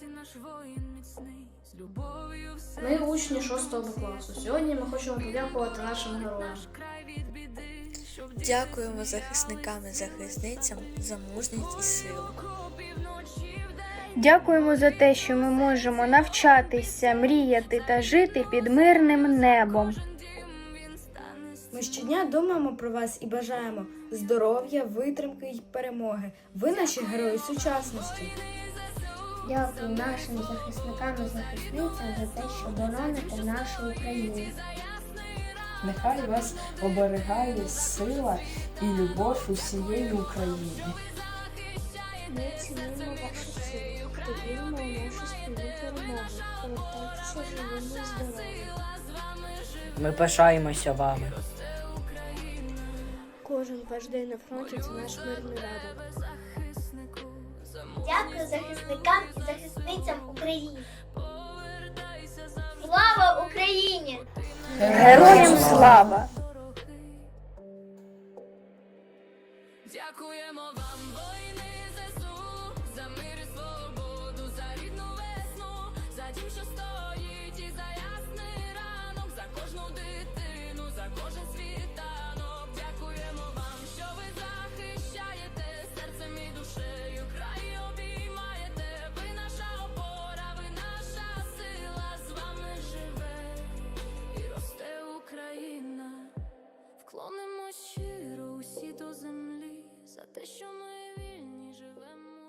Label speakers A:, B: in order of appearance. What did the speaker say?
A: фронті наш воїн міцний, з любов'ю все
B: Ми учні 6 класу. Сьогодні ми хочемо подякувати нашим героям.
C: Дякуємо захисникам і захисницям за мужність і силу.
D: Дякуємо за те, що ми можемо навчатися, мріяти та жити під мирним небом.
B: Ми щодня думаємо про вас і бажаємо здоров'я, витримки й перемоги. Ви наші герої сучасності.
E: Дякую нашим захисникам і захисницям за те, що бороните нашу Україну.
F: Нехай вас оберігає сила і любов усієї України.
E: Ми цінуємо вашу силу та віримо у нашу спільну перемогу. Повертайтеся живими і здоровими.
G: Ми пишаємося вами.
E: Кожен ваш день на фронті це наш мирний радок.
H: Дякую захисникам і захисницям України. Слава Україні!
D: Героям слава!
A: Дякуємо вам, Клонимо щиро усі до землі за те, що ми вільні живемо.